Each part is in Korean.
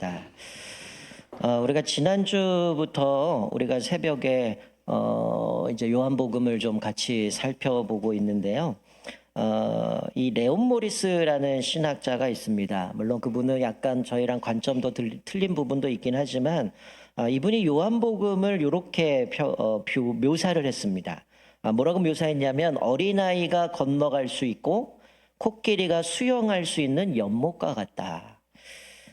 감사합니다. 어, 우리가 지난주부터 우리가 새벽에 어, 이제 요한복음을 좀 같이 살펴보고 있는데요. 어, 이 레온 모리스라는 신학자가 있습니다. 물론 그분은 약간 저희랑 관점도 들- 틀린 부분도 있긴 하지만 아, 이분이 요한복음을 이렇게 어, 묘사를 했습니다. 아, 뭐라고 묘사했냐면 어린아이가 건너갈 수 있고 코끼리가 수영할 수 있는 연못과 같다.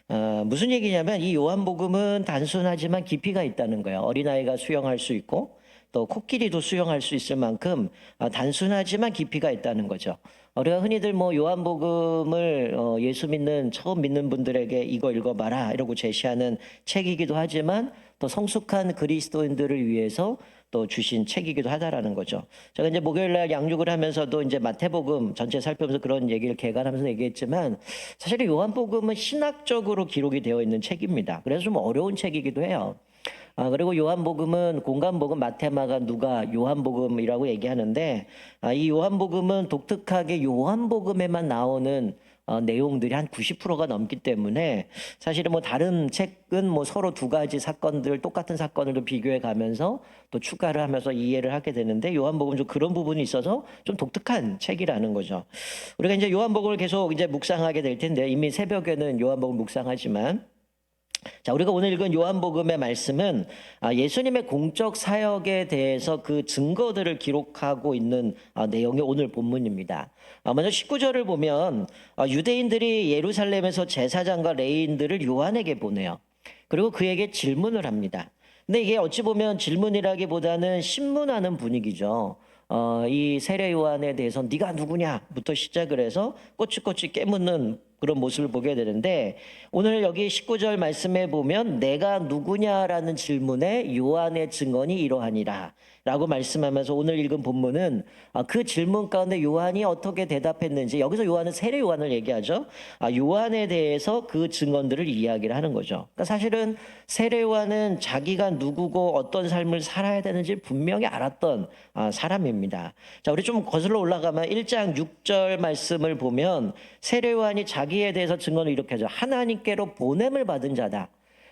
어, 무슨 얘기냐면 이 요한복음은 단순하지만 깊이가 있다는 거예요. 어린아이가 수영할 수 있고 또 코끼리도 수영할 수 있을 만큼 아, 단순하지만 깊이가 있다는 거죠. 우리가 흔히들 뭐 요한복음을 어, 예수 믿는 처음 믿는 분들에게 이거 읽어봐라 이러고 제시하는 책이기도 하지만 또 성숙한 그리스도인들을 위해서 또 주신 책이기도 하다라는 거죠. 제가 이제 목요일 날 양육을 하면서도 이제 마태복음 전체 살펴보면서 그런 얘기를 개관하면서 얘기했지만 사실 요한복음은 신학적으로 기록이 되어 있는 책입니다. 그래서 좀 어려운 책이기도 해요. 아, 그리고 요한복음은 공간복음, 마테마가 누가 요한복음이라고 얘기하는데 아, 이 요한복음은 독특하게 요한복음에만 나오는 어, 내용들이 한 90%가 넘기 때문에 사실은 뭐 다른 책은 뭐 서로 두 가지 사건들 똑같은 사건을 비교해 가면서 또 추가를 하면서 이해를 하게 되는데 요한복음 좀 그런 부분이 있어서 좀 독특한 책이라는 거죠. 우리가 이제 요한복음을 계속 이제 묵상하게 될 텐데 이미 새벽에는 요한복음 묵상하지만 자, 우리가 오늘 읽은 요한복음의 말씀은 아, 예수님의 공적 사역에 대해서 그 증거들을 기록하고 있는 아, 내용의 오늘 본문입니다. 아, 먼저 19절을 보면 아, 유대인들이 예루살렘에서 제사장과 레인들을 요한에게 보내요. 그리고 그에게 질문을 합니다. 근데 이게 어찌 보면 질문이라기보다는 신문하는 분위기죠. 어, 이 세례 요한에 대해서 네가 누구냐부터 시작을 해서 꼬치꼬치 깨묻는 그런 모습을 보게 되는데 오늘 여기 19절 말씀에 보면 내가 누구냐라는 질문에 요한의 증언이 이러하니라 라고 말씀하면서 오늘 읽은 본문은 아, 그 질문 가운데 요한이 어떻게 대답했는지 여기서 요한은 세례 요한을 얘기하죠. 아, 요한에 대해서 그 증언들을 이야기를 하는 거죠. 그러니까 사실은 세례 요한은 자기가 누구고 어떤 삶을 살아야 되는지 분명히 알았던 아, 사람입니다. 자, 우리 좀 거슬러 올라가면 1장 6절 말씀을 보면 세례 요한이 자기에 대해서 증언을 이렇게 하죠. 하나님께로 보냄을 받은 자다.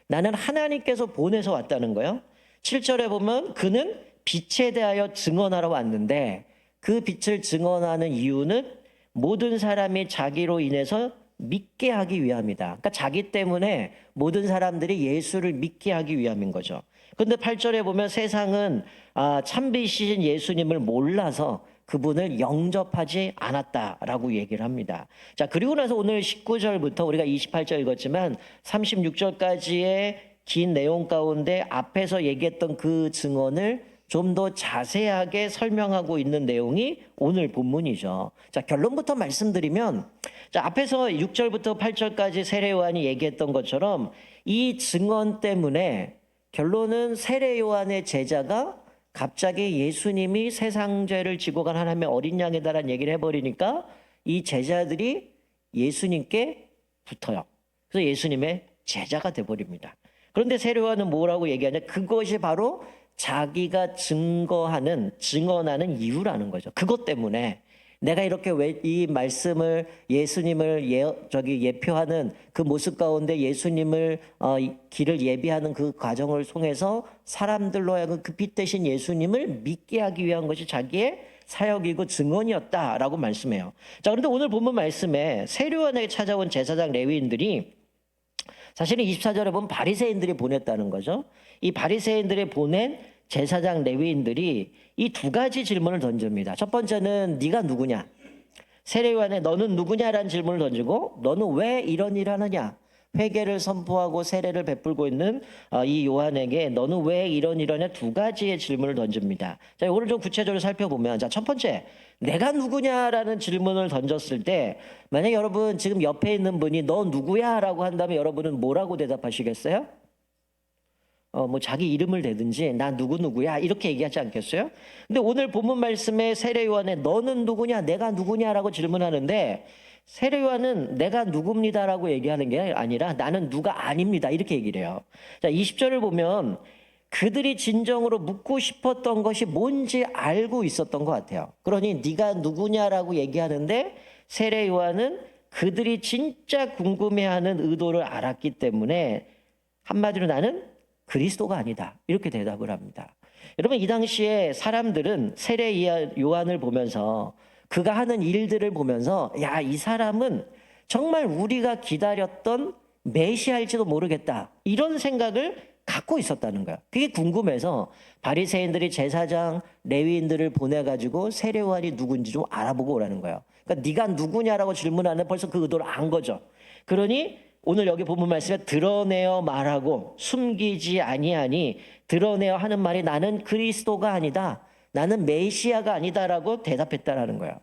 나는 하나님께서 보내서 왔다는 거예요. 7절에 보면 그는 빛에 대하여 증언하러 왔는데 그 빛을 증언하는 이유는 모든 사람이 자기로 인해서 믿게 하기 위함이다. 그러니까 자기 때문에 모든 사람들이 예수를 믿게 하기 위함인 거죠. 근데 8절에 보면 세상은 아, 참빛이신 예수님을 몰라서 그분을 영접하지 않았다라고 얘기를 합니다. 자, 그리고 나서 오늘 19절부터 우리가 28절 읽었지만 36절까지의 긴 내용 가운데 앞에서 얘기했던 그 증언을 좀 더 자세하게 설명하고 있는 내용이 오늘 본문이죠. 자, 결론부터 말씀드리면 자, 앞에서 6절부터 8절까지 세례 요한이 얘기했던 것처럼 이 증언 때문에 결론은 세례 요한의 제자가 갑자기 예수님이 세상 죄를 지고 간 하나님의 어린 양이다라는 얘기를 해버리니까 이 제자들이 예수님께 붙어요. 그래서 예수님의 제자가 돼버립니다. 그런데 세례 요한은 뭐라고 얘기하냐? 그것이 바로 자기가 증거하는, 증언하는 이유라는 거죠. 그것 때문에 내가 이렇게 왜 이 말씀을 예수님을 예, 저기 예표하는 그 모습 가운데 예수님을 어, 이 길을 예비하는 그 과정을 통해서 사람들로 하여금 그빛 대신 예수님을 믿게 하기 위한 것이 자기의 사역이고 증언이었다라고 말씀해요. 자, 그런데 오늘 본문 말씀에 세례원에게 찾아온 제사장 레위인들이 사실은 24절에 보면 바리새인들이 보냈다는 거죠. 이 바리새인들이 보낸 제사장 레위인들이 이 두 가지 질문을 던집니다. 첫 번째는 네가 누구냐? 세례요한에 너는 누구냐라는 질문을 던지고 너는 왜 이런 일을 하느냐? 회개를 선포하고 세례를 베풀고 있는 어, 이 요한에게 너는 왜 이런 이러냐 두 가지의 질문을 던집니다. 자, 오늘 좀 구체적으로 살펴보면 자, 첫 번째 내가 누구냐라는 질문을 던졌을 때 만약 여러분 지금 옆에 있는 분이 너 누구야라고 한다면 여러분은 뭐라고 대답하시겠어요? 어, 뭐 자기 이름을 대든지 나 누구 누구야 이렇게 얘기하지 않겠어요? 근데 오늘 본문 말씀에 세례 요한에 너는 누구냐 내가 누구냐라고 질문하는데 세례 요한은 내가 누굽니다라고 얘기하는 게 아니라 나는 누가 아닙니다 이렇게 얘기를 해요. 자 20절을 보면 그들이 진정으로 묻고 싶었던 것이 뭔지 알고 있었던 것 같아요. 그러니 네가 누구냐라고 얘기하는데 세례 요한은 그들이 진짜 궁금해하는 의도를 알았기 때문에 한마디로 나는 그리스도가 아니다. 이렇게 대답을 합니다. 여러분 이 당시에 사람들은 세례 요한을 보면서 그가 하는 일들을 보면서 야 이 사람은 정말 우리가 기다렸던 메시아일지도 모르겠다 이런 생각을 갖고 있었다는 거야. 그게 궁금해서 바리새인들이 제사장 레위인들을 보내 가지고 세례 요한이 누군지 좀 알아보고 오라는 거예요. 그러니까 네가 누구냐라고 질문하는 벌써 그 의도를 안 거죠. 그러니 오늘 여기 본문 말씀에 드러내어 말하고 숨기지 아니하니 드러내어 하는 말이 나는 그리스도가 아니다. 나는 메시아가 아니다라고 대답했다라는 거예요.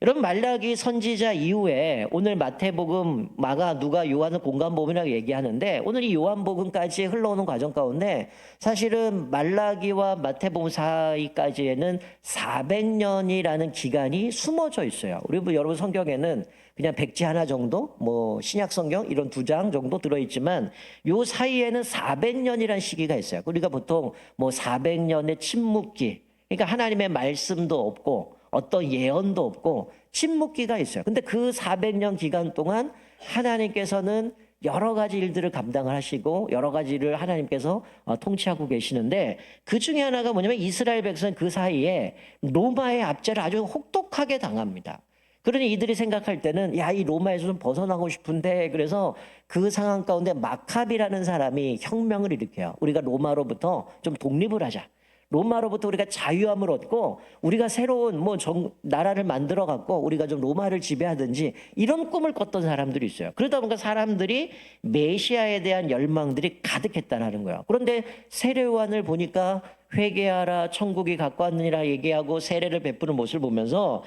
여러분 말라기 선지자 이후에 오늘 마태복음, 마가, 누가, 요한은 공간복음이라고 얘기하는데 오늘 이 요한복음까지 흘러오는 과정 가운데 사실은 말라기와 마태복음 사이까지에는 400년이라는 기간이 숨어져 있어요. 우리 뭐 여러분 성경에는 그냥 백지 하나 정도, 뭐 신약 성경 이런 두 장 정도 들어 있지만 요 사이에는 400년이라는 시기가 있어요. 우리가 보통 뭐 400년의 침묵기, 그러니까 하나님의 말씀도 없고 어떤 예언도 없고 침묵기가 있어요. 근데 그 400년 기간 동안 하나님께서는 여러 가지 일들을 감당을 하시고 여러 가지를 하나님께서 어, 통치하고 계시는데 그 중에 하나가 뭐냐면 이스라엘 백성 그 사이에 로마의 압제를 아주 혹독하게 당합니다. 그러니 이들이 생각할 때는 야 이 로마에서 좀 벗어나고 싶은데 그래서 그 상황 가운데 마캅이라는 사람이 혁명을 일으켜요. 우리가 로마로부터 좀 독립을 하자. 로마로부터 우리가 자유함을 얻고 우리가 새로운 뭐 정, 나라를 만들어 갖고 우리가 좀 로마를 지배하든지 이런 꿈을 꿨던 사람들이 있어요. 그러다 보니까 사람들이 메시아에 대한 열망들이 가득했다라는 거예요. 그런데 세례요한을 보니까 회개하라 천국이 갖고 왔느니라 얘기하고 세례를 베푸는 모습을 보면서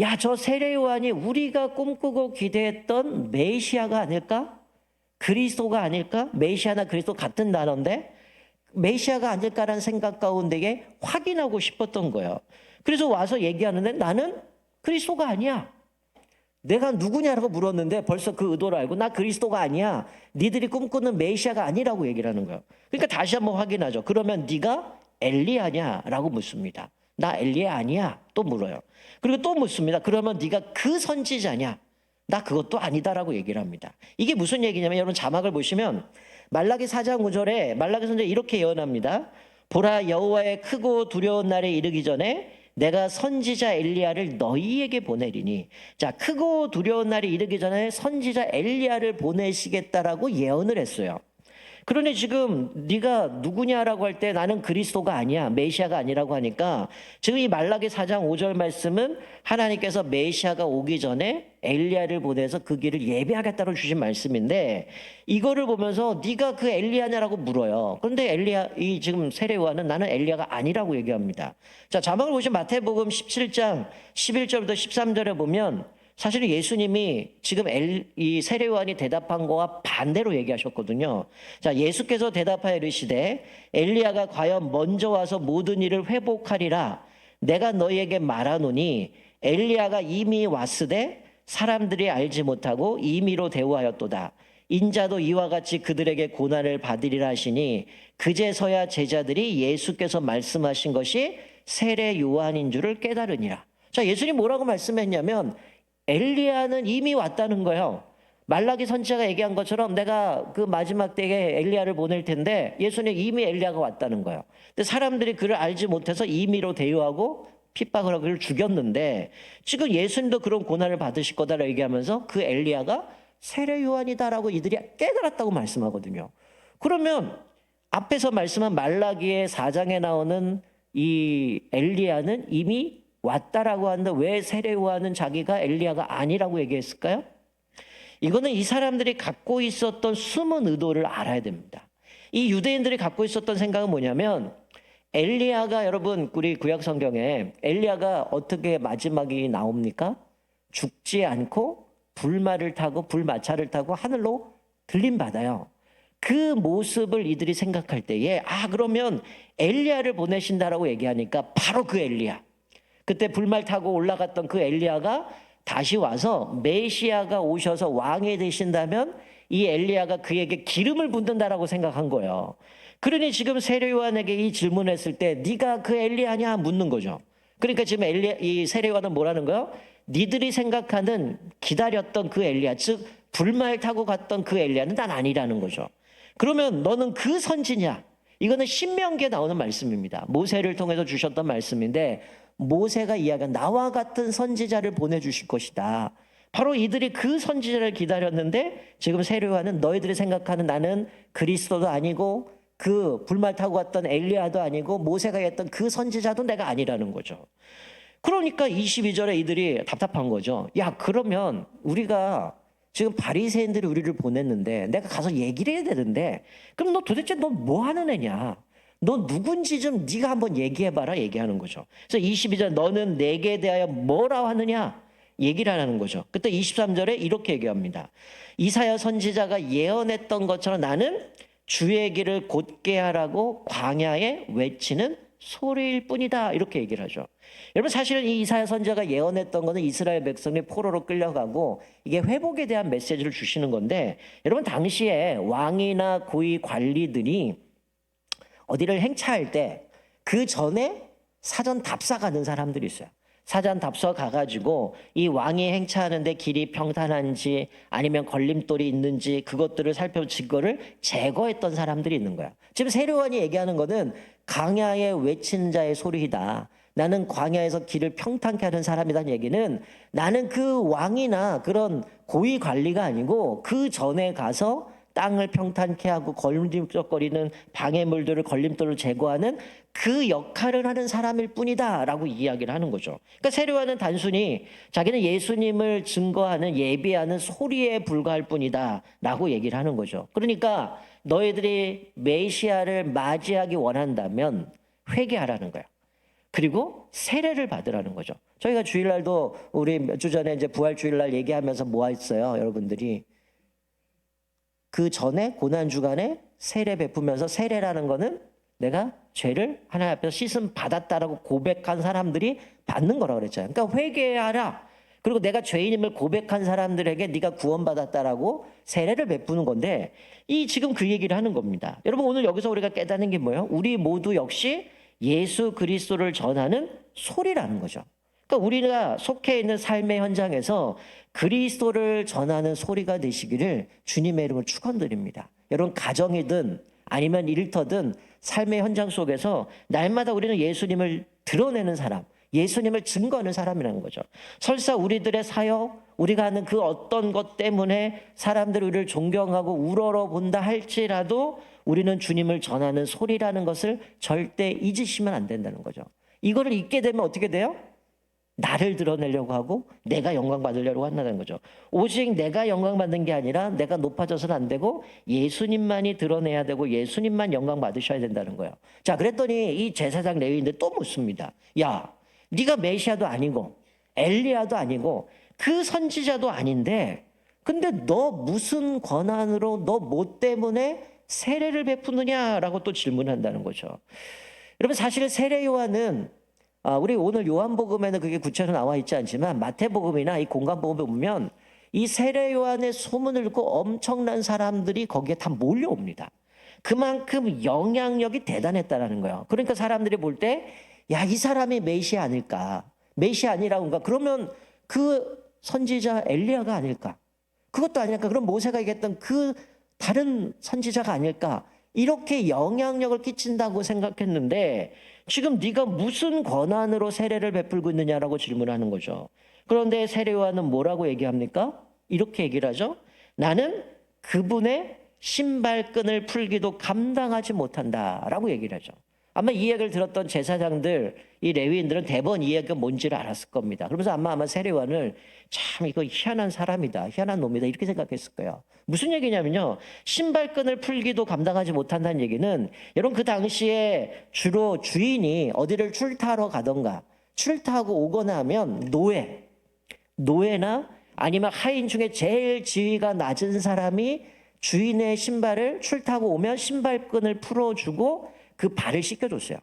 야, 저 세례요한이 우리가 꿈꾸고 기대했던 메시아가 아닐까? 그리스도가 아닐까? 메시아나 그리스도 같은 단어인데 메시아가 아닐까라는 생각 가운데에 확인하고 싶었던 거예요. 그래서 와서 얘기하는데 나는 그리스도가 아니야. 내가 누구냐라고 물었는데 벌써 그 의도를 알고 나 그리스도가 아니야. 니들이 꿈꾸는 메시아가 아니라고 얘기를 하는 거예요. 그러니까 다시 한번 확인하죠. 그러면 네가 엘리야냐라고 묻습니다. 나 엘리야 아니야. 또 물어요. 그리고 또 묻습니다. 그러면 네가 그 선지자냐? 나 그것도 아니다라고 얘기를 합니다. 이게 무슨 얘기냐면 여러분 자막을 보시면 말라기 4장 5절에 말라기 선자 이렇게 예언합니다. 보라 여호와의 크고 두려운 날에 이르기 전에 내가 선지자 엘리야를 너희에게 보내리니 자 크고 두려운 날이 이르기 전에 선지자 엘리야를 보내시겠다라고 예언을 했어요. 그러니 지금 네가 누구냐라고 할 때 나는 그리스도가 아니야. 메시아가 아니라고 하니까 지금 이 말라기 4장 5절 말씀은 하나님께서 메시아가 오기 전에 엘리야를 보내서 그 길을 예배하겠다고 주신 말씀인데 이거를 보면서 네가 그 엘리야냐라고 물어요. 그런데 엘리야 이 지금 세례요한은 나는 엘리야가 아니라고 얘기합니다. 자, 자막을 보시면 마태복음 17장 11절부터 13절에 보면 사실은 예수님이 지금 엘, 이 세례요한이 대답한 거와 반대로 얘기하셨거든요. 자, 예수께서 대답하여 이르시되 엘리야가 과연 먼저 와서 모든 일을 회복하리라 내가 너희에게 말하노니 엘리야가 이미 왔으되 사람들이 알지 못하고 임의로 대우하였도다. 인자도 이와 같이 그들에게 고난을 받으리라 하시니 그제서야 제자들이 예수께서 말씀하신 것이 세례 요한인 줄을 깨달으니라. 자, 예수님 뭐라고 말씀했냐면 엘리야는 이미 왔다는 거예요. 말라기 선지자가 얘기한 것처럼 내가 그 마지막 때에 엘리야를 보낼 텐데 예수님 이미 엘리야가 왔다는 거예요. 근데 사람들이 그를 알지 못해서 임의로 대유하고 핍박을 하고 그를 죽였는데 지금 예수님도 그런 고난을 받으실 거다라고 얘기하면서 그 엘리야가 세례 요한이다라고 이들이 깨달았다고 말씀하거든요. 그러면 앞에서 말씀한 말라기의 4장에 나오는 이 엘리야는 이미 왔다라고 하는데 왜 세례 요한은 자기가 엘리야가 아니라고 얘기했을까요? 이거는 이 사람들이 갖고 있었던 숨은 의도를 알아야 됩니다. 이 유대인들이 갖고 있었던 생각은 뭐냐면 엘리야가 여러분 우리 구약 성경에 엘리야가 어떻게 마지막이 나옵니까? 죽지 않고 불말을 타고 불마차를 타고 하늘로 들림 받아요. 그 모습을 이들이 생각할 때에 아 그러면 엘리야를 보내신다라고 얘기하니까 바로 그 엘리야. 그때 불말 타고 올라갔던 그 엘리야가 다시 와서 메시아가 오셔서 왕이 되신다면 이 엘리야가 그에게 기름을 붓는다라고 생각한 거예요. 그러니 지금 세례 요한에게 이 질문했을 때 네가 그 엘리야냐 묻는 거죠. 그러니까 지금 엘리 이 세례 요한은 뭐라는 거예요? 니들이 생각하는 기다렸던 그 엘리야, 즉 불말 타고 갔던 그 엘리야는 난 아니라는 거죠. 그러면 너는 그 선지냐? 이거는 신명기에 나오는 말씀입니다. 모세를 통해서 주셨던 말씀인데 모세가 이야기한 나와 같은 선지자를 보내주실 것이다. 바로 이들이 그 선지자를 기다렸는데 지금 세례요한은 너희들이 생각하는 나는 그리스도도 아니고 그 불말 타고 갔던 엘리야도 아니고 모세가 했던 그 선지자도 내가 아니라는 거죠. 그러니까 22절에 이들이 답답한 거죠. 야, 그러면 우리가 지금 바리새인들이 우리를 보냈는데 내가 가서 얘기를 해야 되는데 그럼 너 도대체 너 뭐 하는 애냐? 너 누군지 좀 네가 한번 얘기해 봐라 얘기하는 거죠. 그래서 22절 너는 내게 대하여 뭐라 하느냐? 얘기를 하는 거죠. 그때 23절에 이렇게 얘기합니다. 이사야 선지자가 예언했던 것처럼 나는 주의 길을 곧게 하라고 광야에 외치는 소리일 뿐이다. 이렇게 얘기를 하죠. 여러분 사실은 이 이사야 선지자가 예언했던 것은 이스라엘 백성이 포로로 끌려가고 이게 회복에 대한 메시지를 주시는 건데 여러분 당시에 왕이나 고위 관리들이 어디를 행차할 때 그 전에 사전 답사 가는 사람들이 있어요. 사전 답사 가가지고 이 왕이 행차하는데 길이 평탄한지 아니면 걸림돌이 있는지 그것들을 살펴 증거를 제거했던 사람들이 있는 거야. 지금 세례원이 얘기하는 거는 강야에 외친 자의 소리이다. 나는 광야에서 길을 평탄케 하는 사람이라는 얘기는 나는 그 왕이나 그런 고위 관리가 아니고 그 전에 가서 땅을 평탄케 하고 걸림적거리는 방해물들을 걸림돌을 제거하는 그 역할을 하는 사람일 뿐이다라고 이야기를 하는 거죠. 그러니까 세례와는 단순히 자기는 예수님을 증거하는 예비하는 소리에 불과할 뿐이다라고 얘기를 하는 거죠. 그러니까 너희들이 메시아를 맞이하기 원한다면 회개하라는 거야. 그리고 세례를 받으라는 거죠. 저희가 주일날도 우리 몇 주 전에 이제 부활 주일날 얘기하면서 뭐 했어요, 여러분들이 그 전에 고난 주간에 세례 베푸면서 세례라는 거는 내가 죄를 하나님 앞에서 씻음 받았다라고 고백한 사람들이 받는 거라고 그랬잖아요. 그러니까 회개하라. 그리고 내가 죄인임을 고백한 사람들에게 네가 구원받았다라고 세례를 베푸는 건데 이 지금 그 얘기를 하는 겁니다. 여러분 오늘 여기서 우리가 깨닫는 게 뭐예요? 우리 모두 역시 예수 그리스도를 전하는 소리라는 거죠. 그러니까 우리가 속해 있는 삶의 현장에서 그리스도를 전하는 소리가 되시기를 주님의 이름으로 축원드립니다. 여러분 가정이든 아니면 일터든 삶의 현장 속에서 날마다 우리는 예수님을 드러내는 사람, 예수님을 증거하는 사람이라는 거죠. 설사 우리들의 사역, 우리가 하는 그 어떤 것 때문에 사람들이 우리를 존경하고 우러러 본다 할지라도 우리는 주님을 전하는 소리라는 것을 절대 잊으시면 안 된다는 거죠. 이거를 잊게 되면 어떻게 돼요? 나를 드러내려고 하고 내가 영광 받으려고 한다는 거죠. 오직 내가 영광 받는 게 아니라 내가 높아져서는 안 되고 예수님만이 드러내야 되고 예수님만 영광 받으셔야 된다는 거예요. 자, 그랬더니 이 제사장 레위인들 또 묻습니다. 야, 네가 메시아도 아니고 엘리야도 아니고 그 선지자도 아닌데 근데 너 무슨 권한으로 너 뭐 때문에 세례를 베푸느냐라고 또 질문한다는 거죠. 여러분 사실 세례 요한은 아, 우리 오늘 요한복음에는 그게 구체적으로 나와 있지 않지만 마태복음이나 이 공간복음에 보면 이 세례 요한의 소문을 듣고 엄청난 사람들이 거기에 다 몰려옵니다. 그만큼 영향력이 대단했다라는 거예요. 그러니까 사람들이 볼 때 야, 이 사람이 메시아 아닐까? 메시아 아니라고인가? 그러면 그 선지자 엘리야가 아닐까? 그것도 아닐까? 그럼 모세가 얘기했던 그 다른 선지자가 아닐까? 이렇게 영향력을 끼친다고 생각했는데 지금 네가 무슨 권한으로 세례를 베풀고 있느냐라고 질문하는 거죠. 그런데 세례요한은 뭐라고 얘기합니까? 이렇게 얘기를 하죠. 나는 그분의 신발끈을 풀기도 감당하지 못한다라고 얘기를 하죠. 아마 이 얘기를 들었던 제사장들, 이 레위인들은 대번 이 얘기가 뭔지를 알았을 겁니다. 그러면서 아마 아마 세례관을 참 이거 희한한 사람이다, 희한한 놈이다 이렇게 생각했을 거예요. 무슨 얘기냐면요, 신발끈을 풀기도 감당하지 못한다는 얘기는 여러분 그 당시에 주로 주인이 어디를 출타하러 가던가 출타하고 오거나 하면 노예, 노예나 아니면 하인 중에 제일 지위가 낮은 사람이 주인의 신발을 출타하고 오면 신발끈을 풀어주고 그 발을 씻겨줬어요.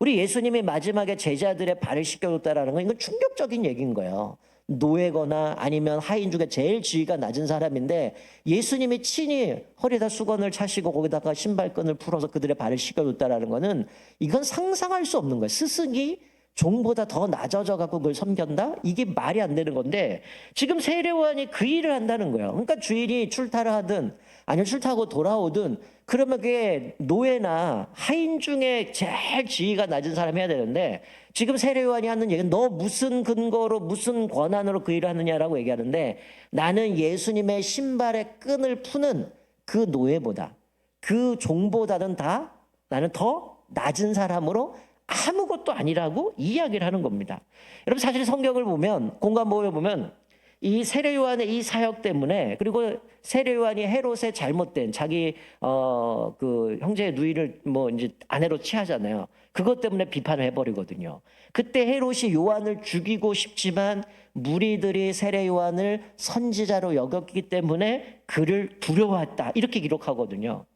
우리 예수님이 마지막에 제자들의 발을 씻겨줬다라는 건 이건 충격적인 얘기인 거예요. 노예거나 아니면 하인 중에 제일 지위가 낮은 사람인데 예수님이 친히 허리에다 수건을 차시고 거기다가 신발끈을 풀어서 그들의 발을 씻겨줬다라는 거는 이건 상상할 수 없는 거예요. 스승이 종보다 더 낮아져 갖고 그걸 섬겼다? 이게 말이 안 되는 건데 지금 세례요한이 그 일을 한다는 거예요. 그러니까 주인이 출타를 하든 아니면 출타하고 돌아오든 그러면 그게 노예나 하인 중에 제일 지위가 낮은 사람이 해야 되는데 지금 세례요한이 하는 얘기는 너 무슨 근거로 무슨 권한으로 그 일을 하느냐라고 얘기하는데 나는 예수님의 신발의 끈을 푸는 그 노예보다 그 종보다는 다 나는 더 낮은 사람으로 아무것도 아니라고 이야기를 하는 겁니다. 여러분 사실 성경을 보면 공간보에 보면 이 세례 요한의 이 사역 때문에 그리고 세례 요한이 헤롯의 잘못된 자기 어 그 형제의 누이를 뭐 이제 아내로 취하잖아요. 그것 때문에 비판을 해버리거든요. 그때 헤롯이 요한을 죽이고 싶지만 무리들이 세례 요한을 선지자로 여겼기 때문에 그를 두려워했다 이렇게 기록하거든요.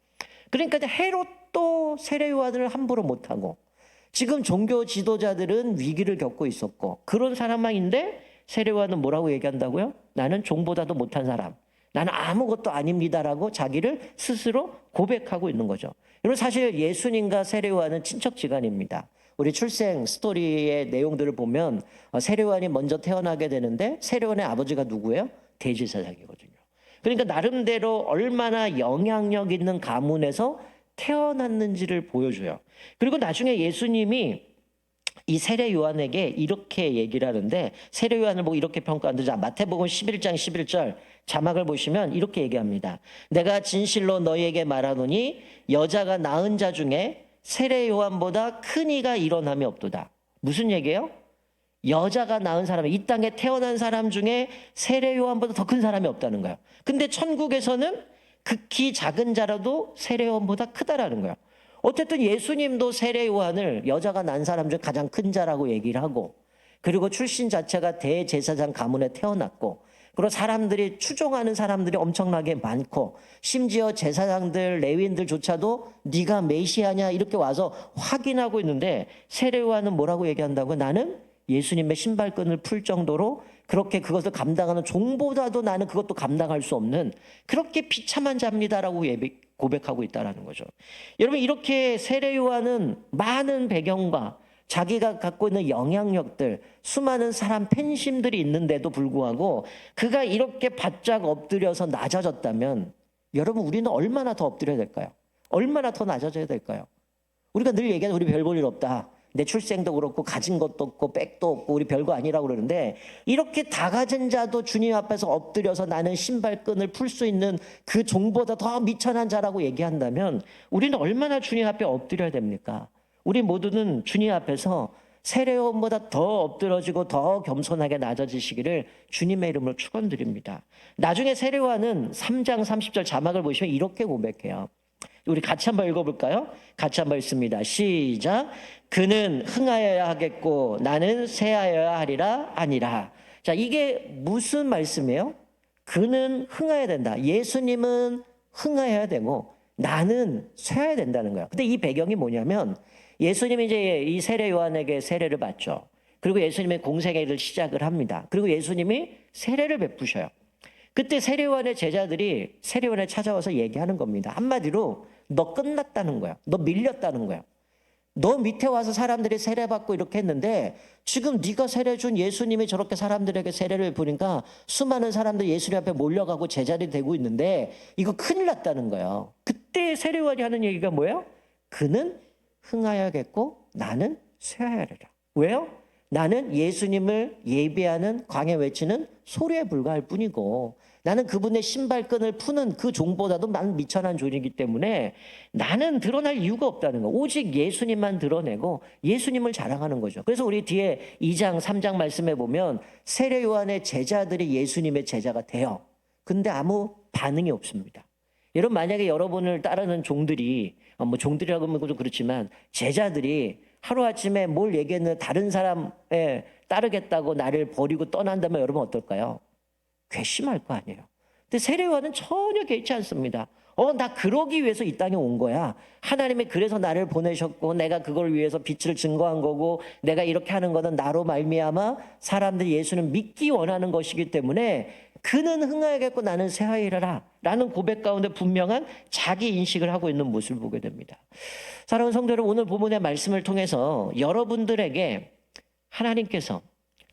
그러니까 헤롯도 세례 요한을 함부로 못하고 지금 종교 지도자들은 위기를 겪고 있었고 그런 사람만인데 세례요한은 뭐라고 얘기한다고요? 나는 종보다도 못한 사람. 나는 아무것도 아닙니다라고 자기를 스스로 고백하고 있는 거죠. 여러분 사실 예수님과 세례요한은 친척지간입니다. 우리 출생 스토리의 내용들을 보면 어, 세례요한이 먼저 태어나게 되는데 세례요한의 아버지가 누구예요? 대제사장이거든요. 그러니까 나름대로 얼마나 영향력 있는 가문에서 태어났는지를 보여줘요. 그리고 나중에 예수님이 이 세례 요한에게 이렇게 얘기를 하는데 세례 요한을 보고 이렇게 평가하는데 자 마태복음 11장 11절 자막을 보시면 이렇게 얘기합니다. 내가 진실로 너희에게 말하노니 여자가 낳은 자 중에 세례 요한보다 큰 이가 일어남이 없도다. 무슨 얘기예요? 여자가 낳은 사람, 이 땅에 태어난 사람 중에 세례 요한보다 더 큰 사람이 없다는 거예요. 근데 천국에서는 극히 작은 자라도 세례 요한보다 크다라는 거예요. 어쨌든 예수님도 세례 요한을 여자가 난 사람 중 가장 큰 자라고 얘기를 하고 그리고 출신 자체가 대제사장 가문에 태어났고 그리고 사람들이 추종하는 사람들이 엄청나게 많고 심지어 제사장들 레위인들조차도 네가 메시아냐 이렇게 와서 확인하고 있는데 세례 요한은 뭐라고 얘기한다고? 나는 예수님의 신발끈을 풀 정도로 그렇게 그것을 감당하는 종보다도 나는 그것도 감당할 수 없는 그렇게 비참한 자입니다라고 고백하고 있다라는 거죠. 여러분 이렇게 세례 요한은 많은 배경과 자기가 갖고 있는 영향력들, 수많은 사람 팬심들이 있는데도 불구하고 그가 이렇게 바짝 엎드려서 낮아졌다면 여러분 우리는 얼마나 더 엎드려야 될까요? 얼마나 더 낮아져야 될까요? 우리가 늘 얘기하는 우리 별 볼 일 없다. 내 출생도 그렇고 가진 것도 없고 백도 없고 우리 별거 아니라고 그러는데 이렇게 다 가진 자도 주님 앞에서 엎드려서 나는 신발끈을 풀 수 있는 그 종보다 더 미천한 자라고 얘기한다면 우리는 얼마나 주님 앞에 엎드려야 됩니까? 우리 모두는 주님 앞에서 세례원보다 더 엎드러지고 더 겸손하게 낮아지시기를 주님의 이름으로 축원드립니다. 나중에 세례와는 3장 30절 자막을 보시면 이렇게 고백해요. 우리 같이 한번 읽어볼까요? 같이 한번 읽습니다. 시작. 그는 흥하여야 하겠고 나는 쇠하여야 하리라 아니라. 자, 이게 무슨 말씀이에요? 그는 흥하여야 된다. 예수님은 흥하여야 되고 나는 쇠해야 된다는 거야. 근데 이 배경이 뭐냐면 예수님이 이제 이 세례 요한에게 세례를 받죠. 그리고 예수님의 공생애를 시작을 합니다. 그리고 예수님이 세례를 베푸셔요. 그때 세례 요한의 제자들이 세례 요한에 찾아와서 얘기하는 겁니다. 한마디로 너 끝났다는 거야. 너 밀렸다는 거야. 너 밑에 와서 사람들이 세례 받고 이렇게 했는데 지금 네가 세례 준 예수님이 저렇게 사람들에게 세례를 부니까 수많은 사람들이 예수님 앞에 몰려가고 제자리 되고 있는데 이거 큰일 났다는 거예요. 그때 세례요한이 하는 얘기가 뭐예요? 그는 흥하여야겠고 나는 쇠하여야리라. 왜요? 나는 예수님을 예배하는 광야 외치는 소리에 불과할 뿐이고 나는 그분의 신발끈을 푸는 그 종보다도 나는 미천한 존이기 때문에 나는 드러날 이유가 없다는 거. 오직 예수님만 드러내고 예수님을 자랑하는 거죠. 그래서 우리 뒤에 2장, 3장 말씀에 보면 세례 요한의 제자들이 예수님의 제자가 돼요. 근데 아무 반응이 없습니다. 여러분 만약에 여러분을 따르는 종들이 어, 뭐 종들이라고 하면 좀 그렇지만 제자들이 하루아침에 뭘 얘기했는 다른 사람에 따르겠다고 나를 버리고 떠난다면 여러분 어떨까요? 괘씸할 거 아니에요. 근데 세례요한은 전혀 개의치 않습니다. 어, 나 그러기 위해서 이 땅에 온 거야. 하나님이 그래서 나를 보내셨고 내가 그걸 위해서 빛을 증거한 거고 내가 이렇게 하는 거는 나로 말미암아 사람들이 예수는 믿기 원하는 것이기 때문에 그는 흥하여겠고 나는 새하이라 라는 고백 가운데 분명한 자기 인식을 하고 있는 모습을 보게 됩니다. 사랑하는 성도들 오늘 본문의 말씀을 통해서 여러분들에게 하나님께서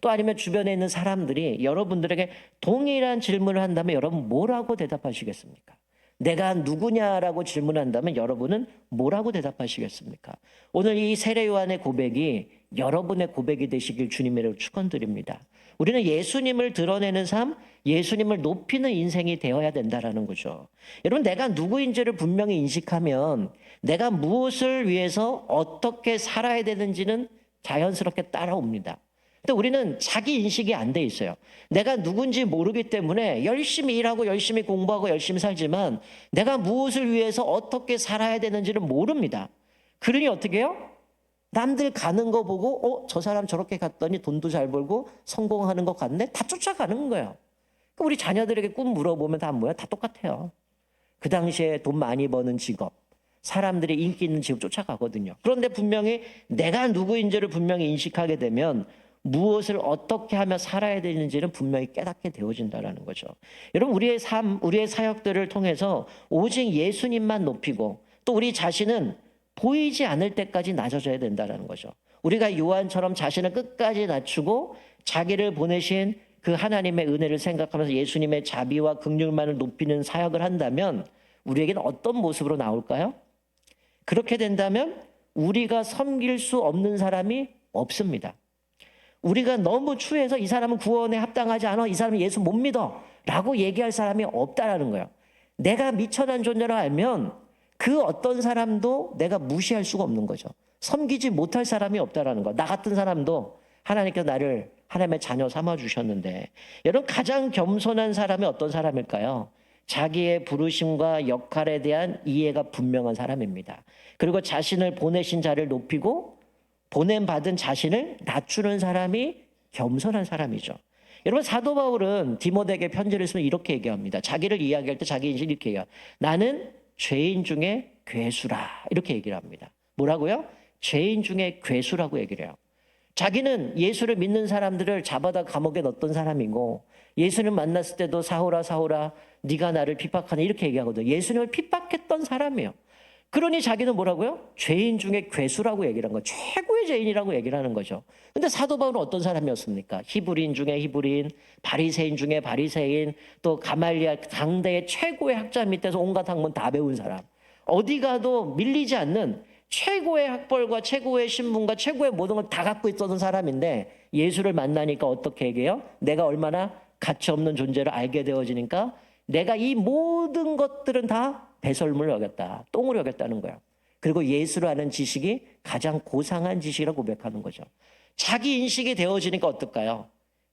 또 아니면 주변에 있는 사람들이 여러분들에게 동일한 질문을 한다면 여러분 뭐라고 대답하시겠습니까? 내가 누구냐라고 질문한다면 여러분은 뭐라고 대답하시겠습니까? 오늘 이 세례 요한의 고백이 여러분의 고백이 되시길 주님으로 축원드립니다. 우리는 예수님을 드러내는 삶, 예수님을 높이는 인생이 되어야 된다라는 거죠. 여러분 내가 누구인지를 분명히 인식하면 내가 무엇을 위해서 어떻게 살아야 되는지는 자연스럽게 따라옵니다. 근데 우리는 자기 인식이 안 돼 있어요. 내가 누군지 모르기 때문에 열심히 일하고 열심히 공부하고 열심히 살지만 내가 무엇을 위해서 어떻게 살아야 되는지를 모릅니다. 그러니 어떻게 해요? 남들 가는 거 보고 어, 저 사람 저렇게 갔더니 돈도 잘 벌고 성공하는 것 같네. 다 쫓아가는 거예요. 그 우리 자녀들에게 꿈 물어보면 다 뭐야? 다 똑같아요. 그 당시에 돈 많이 버는 직업, 사람들이 인기 있는 직업 쫓아가거든요. 그런데 분명히 내가 누구인지를 분명히 인식하게 되면 무엇을 어떻게 하며 살아야 되는지는 분명히 깨닫게 되어진다라는 거죠. 여러분 우리의 삶, 우리의 사역들을 통해서 오직 예수님만 높이고 또 우리 자신은 보이지 않을 때까지 낮아져야 된다라는 거죠. 우리가 요한처럼 자신을 끝까지 낮추고 자기를 보내신 그 하나님의 은혜를 생각하면서 예수님의 자비와 긍휼만을 높이는 사역을 한다면 우리에게는 어떤 모습으로 나올까요? 그렇게 된다면 우리가 섬길 수 없는 사람이 없습니다. 우리가 너무 추해서 이 사람은 구원에 합당하지 않아, 이 사람은 예수 못 믿어 라고 얘기할 사람이 없다라는 거예요. 내가 미천한 존재라 알면 그 어떤 사람도 내가 무시할 수가 없는 거죠. 섬기지 못할 사람이 없다라는 거. 나 같은 사람도 하나님께서 나를 하나님의 자녀 삼아 주셨는데 여러분 가장 겸손한 사람이 어떤 사람일까요? 자기의 부르심과 역할에 대한 이해가 분명한 사람입니다. 그리고 자신을 보내신 자를 높이고 보냄 받은 자신을 낮추는 사람이 겸손한 사람이죠. 여러분 사도 바울은 디모데에게 편지를 쓰면 이렇게 얘기합니다. 자기를 이야기할 때 자기 인식 이렇게 얘기해요. 나는 죄인 중에 괴수라 이렇게 얘기를 합니다. 뭐라고요? 죄인 중에 괴수라고 얘기를 해요. 자기는 예수를 믿는 사람들을 잡아다 감옥에 넣었던 사람이고 예수를 만났을 때도 사오라 사오라 네가 나를 핍박하네 이렇게 얘기하거든요. 예수님을 핍박했던 사람이에요. 그러니 자기는 뭐라고요? 죄인 중에 괴수라고 얘기를 한 거예요. 최고의 죄인이라고 얘기를 하는 거죠. 근데 사도 바울은 어떤 사람이었습니까? 히브리인 중에 히브리인, 바리새인 중에 바리새인, 또 가말리아 당대의 최고의 학자 밑에서 온갖 학문 다 배운 사람. 어디 가도 밀리지 않는 최고의 학벌과 최고의 신분과 최고의 모든 걸 다 갖고 있었던 사람인데 예수를 만나니까 어떻게 얘기해요? 내가 얼마나 가치 없는 존재를 알게 되어지니까 내가 이 모든 것들은 다 배설물을 여겼다. 똥을 여겼다는 거예요. 그리고 예수라는 지식이 가장 고상한 지식이라고 고백하는 거죠. 자기 인식이 되어지니까 어떨까요?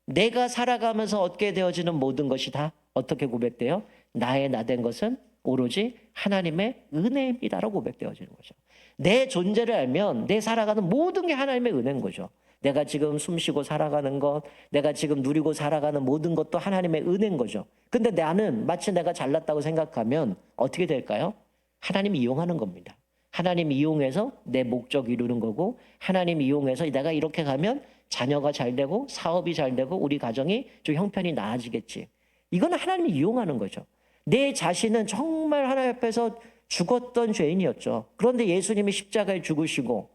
내가 살아가면서 얻게 되어지는 모든 것이 다 어떻게 고백돼요? 나의 나된 것은 오로지 하나님의 은혜입니다라고 고백되어지는 거죠. 내 존재를 알면 내 살아가는 모든 게 하나님의 은혜인 거죠. 내가 지금 숨쉬고 살아가는 것, 내가 지금 누리고 살아가는 모든 것도 하나님의 은혜인 거죠. 근데 나는 마치 내가 잘났다고 생각하면 어떻게 될까요? 하나님 이용하는 겁니다. 하나님 이용해서 내 목적 이루는 거고 하나님 이용해서 내가 이렇게 가면 자녀가 잘 되고 사업이 잘 되고 우리 가정이 좀 형편이 나아지겠지. 이건 하나님이 이용하는 거죠. 내 자신은 정말 하나님 앞에서 죽었던 죄인이었죠. 그런데 예수님이 십자가에 죽으시고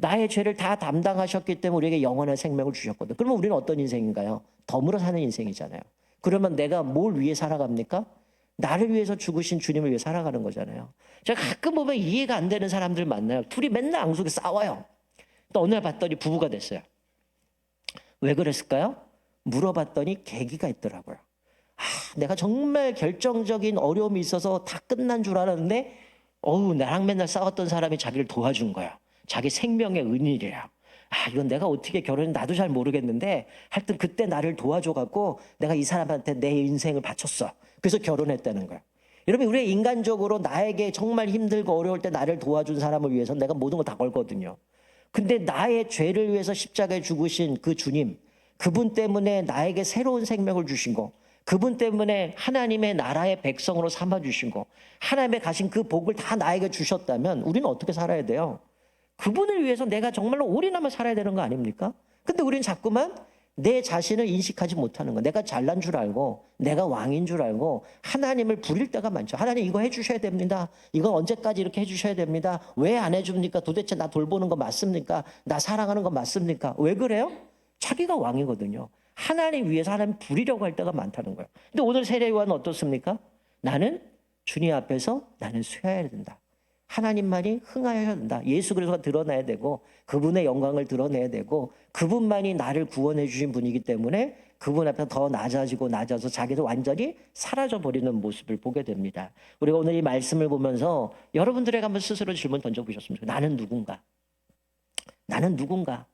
나의 죄를 다 담당하셨기 때문에 우리에게 영원한 생명을 주셨거든. 그러면 우리는 어떤 인생인가요? 덤으로 사는 인생이잖아요. 그러면 내가 뭘 위해 살아갑니까? 나를 위해서 죽으신 주님을 위해 살아가는 거잖아요. 제가 가끔 보면 이해가 안 되는 사람들 만나요. 둘이 맨날 앙숙에 싸워요. 또 어느 날 봤더니 부부가 됐어요. 왜 그랬을까요? 물어봤더니 계기가 있더라고요. 아, 내가 정말 결정적인 어려움이 있어서 다 끝난 줄 알았는데, 어우, 나랑 맨날 싸웠던 사람이 자기를 도와준 거야. 자기 생명의 은일이야. 아, 이건 내가 어떻게 결혼을 나도 잘 모르겠는데, 하여튼 그때 나를 도와줘갖고 내가 이 사람한테 내 인생을 바쳤어. 그래서 결혼했다는 거야. 여러분, 우리 인간적으로 나에게 정말 힘들고 어려울 때 나를 도와준 사람을 위해서 내가 모든 걸 다 걸거든요. 근데 나의 죄를 위해서 십자가에 죽으신 그 주님, 그분 때문에 나에게 새로운 생명을 주신 거, 그분 때문에 하나님의 나라의 백성으로 삼아 주신 거, 하나님의 가신 그 복을 다 나에게 주셨다면 우리는 어떻게 살아야 돼요? 그분을 위해서 내가 정말로 올인하며 살아야 되는 거 아닙니까? 근데 우리는 자꾸만 내 자신을 인식하지 못하는 거. 내가 잘난 줄 알고, 내가 왕인 줄 알고, 하나님을 부릴 때가 많죠. 하나님 이거 해주셔야 됩니다. 이건 언제까지 이렇게 해주셔야 됩니다. 왜 안 해줍니까? 도대체 나 돌보는 거 맞습니까? 나 사랑하는 거 맞습니까? 왜 그래요? 자기가 왕이거든요. 하나님 위해서 하나님 부리려고 할 때가 많다는 거예요. 근데 오늘 세례요한은 어떻습니까? 나는 주님 앞에서 나는 쇠해야 된다. 하나님만이 흥하여야 된다. 예수 그리스도가 드러나야 되고 그분의 영광을 드러내야 되고 그분만이 나를 구원해 주신 분이기 때문에 그분 앞에 더 낮아지고 낮아서 자기도 완전히 사라져 버리는 모습을 보게 됩니다. 우리가 오늘 이 말씀을 보면서 여러분들에게 한번 스스로 질문 던져 보셨으면 좋겠어요. 나는 누군가? 나는 누군가?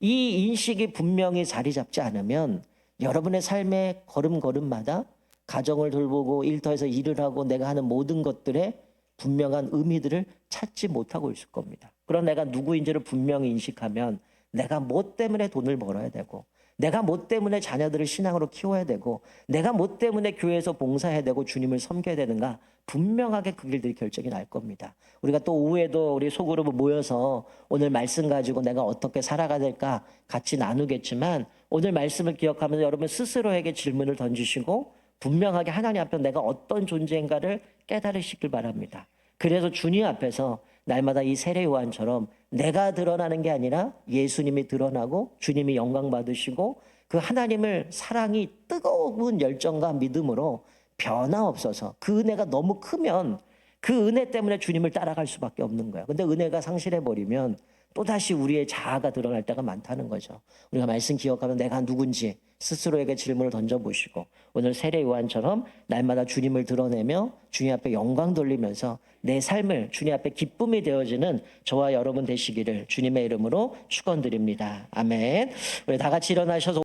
이 인식이 분명히 자리 잡지 않으면 여러분의 삶의 걸음걸음마다 가정을 돌보고 일터에서 일을 하고 내가 하는 모든 것들에 분명한 의미들을 찾지 못하고 있을 겁니다. 그럼 내가 누구인지를 분명히 인식하면 내가 뭐 때문에 돈을 벌어야 되고 내가 뭐 때문에 자녀들을 신앙으로 키워야 되고 내가 뭐 때문에 교회에서 봉사해야 되고 주님을 섬겨야 되는가 분명하게 그 길들이 결정이 날 겁니다. 우리가 또 오후에도 우리 소그룹 모여서 오늘 말씀 가지고 내가 어떻게 살아가야 될까 같이 나누겠지만 오늘 말씀을 기억하면서 여러분 스스로에게 질문을 던지시고 분명하게 하나님 앞에 내가 어떤 존재인가를 깨달으시길 바랍니다. 그래서 주님 앞에서 날마다 이 세례 요한처럼 내가 드러나는 게 아니라 예수님이 드러나고 주님이 영광 받으시고 그 하나님을 사랑이 뜨거운 열정과 믿음으로 변화 없어서 그 은혜가 너무 크면 그 은혜 때문에 주님을 따라갈 수밖에 없는 거예요. 근데 은혜가 상실해 버리면 또다시 우리의 자아가 드러날 때가 많다는 거죠. 우리가 말씀 기억하면 내가 누군지 스스로에게 질문을 던져보시고 오늘 세례 요한처럼 날마다 주님을 드러내며 주님 앞에 영광 돌리면서 내 삶을 주님 앞에 기쁨이 되어지는 저와 여러분 되시기를 주님의 이름으로 축원드립니다. 아멘. 우리 다 같이 일어나셔서